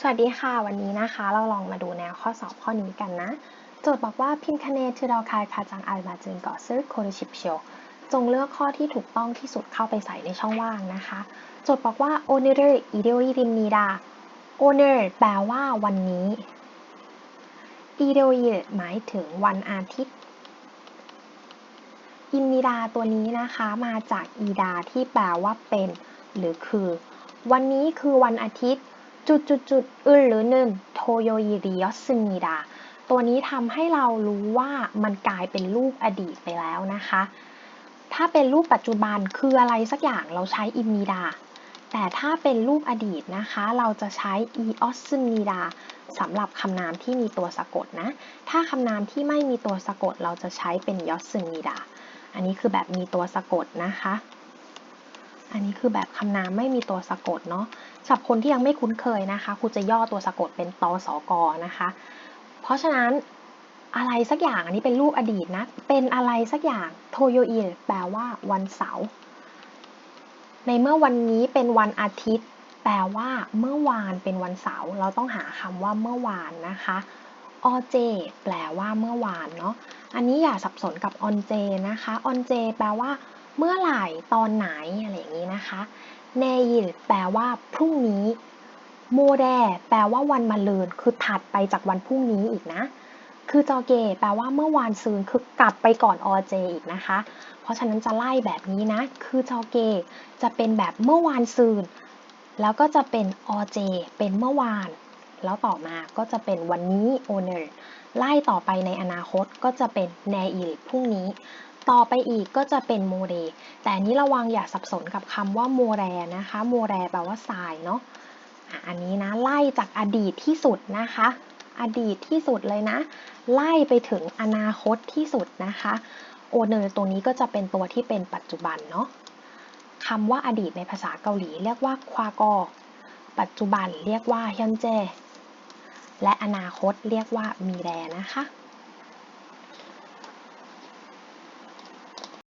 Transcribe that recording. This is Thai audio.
สวัสดีค่ะ วันนี้นะคะ เราลองมาดูแนวข้อสอบข้อนี้กันนะ โจทย์บอกว่าพินคเนทือดาคายคาจังไอมาจึงเกาะซื้อโคดิชิปเชียวจงเลือกข้อที่ถูกต้องที่สุดเข้าไปใส่ในช่องว่างนะคะ โจทย์บอกว่าโอนิริ o n e r i d e o i r i n i d a o n ร์แปลว่าวันนี้อีเด e o i หมายถึงวันอาทิตย์ อินนิดาตัวนี้นะคะมาจากอีดาที่แปลว่าเป็น หรือคือ วันนี้คือวันอาทิตย์ จุดจุดจุดอึนหรือหนึ่งโทโยยิริยสึมิดาตัวนี้ทำให้เรารู้ว่ามันกลายเป็นรูปอดีตไปแล้วนะคะ ถ้าเป็นรูปปัจจุบันคืออะไรสักอย่างเราใช้อิมิดา แต่ถ้าเป็นรูปอดีตนะคะ เราจะใช้อีออสึมิดาสำหรับคำนามที่มีตัวสะกดนะ ถ้าคำนามที่ไม่มีตัวสะกดเราจะใช้เป็นยอสึมิดา อันนี้คือแบบมีตัวสะกดนะคะ อันนี้คือแบบคำนามไม่มีตัวสะกดเนาะสำหรับคนที่ยังไม่คุ้นเคยนะคะครูจะย่อตัวสะกดเป็นตสกนะคะ เพราะฉะนั้นอะไรสักอย่างอันนี้เป็นรูปอดีตนะ เป็นอะไรสักอย่างโทโยอิแปลว่าวันเสาร์ในเมื่อวันนี้เป็นวันอาทิตย์ แปลว่าเมื่อวานเป็นวันเสาร์เราต้องหาคำว่าเมื่อวานนะคะอเจแปลว่าเมื่อวานเนาะอันนี้อย่าสับสนกับออนเจนะคะออนเจแปลว่า เมื่อไหร่ตอนไหนอะไรอย่างนี้นะคะเนยิแปลว่าพรุ่งนี้โมแดแปลว่าวันมะรืนคือถัดไปจากวันพรุ่งนี้อีกนะ คือจอเก แปลว่าเมื่อวานซืนคือกลับไปก่อนอเจอีกนะคะ เพราะฉะนั้นจะไล่แบบนี้นะ คือจอเก จะเป็นแบบเมื่อวานซืนแล้วก็จะเป็นอเจเป็นเมื่อวาน แล้วต่อมาก็จะเป็นวันนี้โอเนอร์ไล่ต่อไปในอนาคตก็จะเป็นแนอิลพรุ่งนี้ ต่อไปอีกก็จะเป็นโมเรแต่อันนี้ระวังอย่าสับสนกับคำว่าโมแรนะคะโมแรแปลว่าทรายเนาะอันนี้นะไล่จากอดีตที่สุดนะคะ อดีตที่สุดเลยนะ ไล่ไปถึงอนาคตที่สุดนะคะโอเนอร์ตัวนี้ก็จะเป็นตัวที่เป็นปัจจุบันเนาะคำว่าอดีตในภาษาเกาหลีเรียกว่าควากอปัจจุบันเรียกว่าฮยอนเจและอนาคตเรียกว่ามีแรนะคะ